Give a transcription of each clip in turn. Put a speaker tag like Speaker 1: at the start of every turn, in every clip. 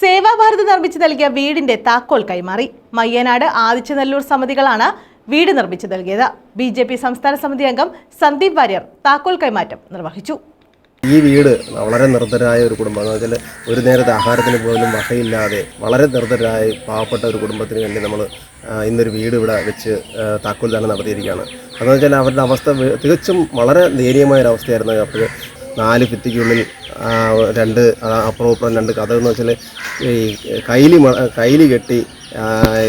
Speaker 1: സേവാഭാരതി നിർമ്മിച്ചു നൽകിയ വീടിന്റെ താക്കോൽ കൈമാറി. മയ്യനാട് ആദിച്ചനെല്ലൂർ സമിതികളാണ് വീട് നിർമ്മിച്ചു നൽകിയത്. ബി ജെ പി സംസ്ഥാന സമിതി അംഗം സന്ദീപ് വാര്യർ താക്കോൽ കൈമാറ്റം നിർവഹിച്ചു.
Speaker 2: ഈ വീട് വളരെ നിർദ്ധരായ ഒരു കുടുംബം. വെച്ചാൽ ഒരു നേരത്തെ ആഹാരത്തിന് പോലും വകയില്ലാതെ വളരെ നിർദ്ധരായ പാവപ്പെട്ട ഒരു കുടുംബത്തിന് വേണ്ടി നമ്മൾ ഇന്നൊരു വീട് ഇവിടെ വെച്ച് താക്കോൽദാനം താക്കോൽ ദാനം നടത്തിയിരിക്കുകയാണ്. അതെന്ന് വെച്ചാൽ അവരുടെ അവസ്ഥ തികച്ചും വളരെ ദയനീയമായ ഒരു അപ്പോൾ നാല് ഭിത്തിക്കുള്ളിൽ രണ്ട് അപ്പുറം രണ്ട് കഥകൾ എന്ന് വെച്ചാൽ ഈ കൈലി കൈലി കെട്ടി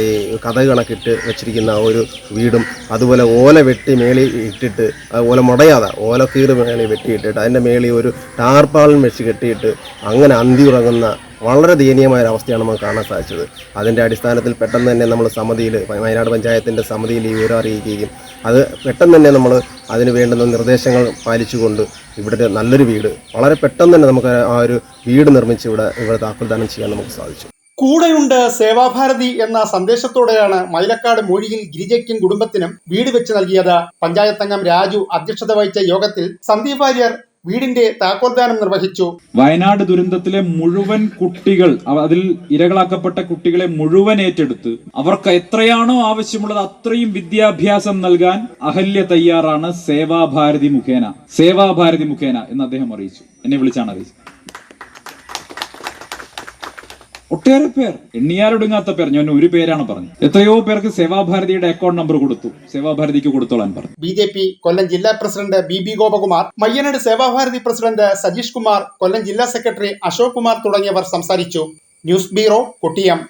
Speaker 2: ഈ കഥ കണക്കിട്ട് വെച്ചിരിക്കുന്ന ഒരു വീടും അതുപോലെ ഓല വെട്ടി മേളി ഇട്ടിട്ട് ഓല മുടയാതെ ഓല കീറ് മേളി വെട്ടിയിട്ടിട്ട് അതിന്റെ മേളി ഒരു ടാർപ്പാളിൽ വെച്ച് കെട്ടിയിട്ട് അങ്ങനെ അന്തി ഉറങ്ങുന്ന വളരെ ദയനീയമായ ഒരു അവസ്ഥയാണ് നമുക്ക് കാണാൻ സാധിച്ചത്. അതിന്റെ അടിസ്ഥാനത്തിൽ പെട്ടെന്ന് തന്നെ നമ്മൾ സമിതിയിൽ വയനാട് പഞ്ചായത്തിന്റെ സമിതിയിൽ ഈ വിവരം അറിയിക്കുകയും അത് പെട്ടെന്ന് തന്നെ നമ്മൾ അതിന് വേണ്ടുന്ന നിർദ്ദേശങ്ങൾ പാലിച്ചുകൊണ്ട് ഇവിടെ നല്ലൊരു വീട് വളരെ പെട്ടെന്ന് തന്നെ നമുക്ക് ആ ഒരു വീട് നിർമ്മിച്ച് ഇവിടെ ഇവിടെ താക്കോൽദാനം ചെയ്യാൻ നമുക്ക് സാധിച്ചു.
Speaker 3: കൂടെയുണ്ട് സേവാഭാരതി എന്ന സന്ദേശത്തോടെയാണ് മൈലക്കാട് മൊഴിയിൽ ഗിരിജയ്ക്കും കുടുംബത്തിനും വീട് വെച്ച് നൽകിയത്. പഞ്ചായത്തംഗം രാജു അധ്യക്ഷത വഹിച്ച യോഗത്തിൽ സന്ദീപ് വാര്യർ വീടിന്റെ താക്കോൽദാനം നിർവഹിച്ചു.
Speaker 4: വയനാട് ദുരന്തത്തിലെ മുഴുവൻ കുട്ടികൾ അതിൽ ഇരകളാക്കപ്പെട്ട കുട്ടികളെ മുഴുവൻ ഏറ്റെടുത്ത് അവർക്ക് എത്രയാണോ ആവശ്യമുള്ളത് അത്രയും വിദ്യാഭ്യാസം നൽകാൻ അഹല്യ തയ്യാറാണ് സേവാഭാരതി മുഖേന സേവാഭാരതി മുഖേന എന്ന് അദ്ദേഹം അറിയിച്ചു. എന്നെ വിളിച്ചാണ് അറിയിച്ചത്. ഒട്ടേറെ പേർ എണ്ണിയാലൊടുങ്ങാത്ത പേർ ഞാൻ ഒരു പേരാണ് പറഞ്ഞത്. എത്രയോ പേർക്ക് സേവാഭാരതിയുടെ അക്കൗണ്ട് നമ്പർ കൊടുത്തു. സേവാഭാരതിക്ക് കൊടുത്തോളാൻ പറഞ്ഞു.
Speaker 3: ബി ജെ പി കൊല്ലം ജില്ലാ president B B Gopakumar Mayyanad Sevabharathi president Sajeesh Kumar Kollam ജില്ലാ സെക്രട്ടറി അശോക് കുമാർ തുടങ്ങിയവർ സംസാരിച്ചു. News bureau Kottiyam.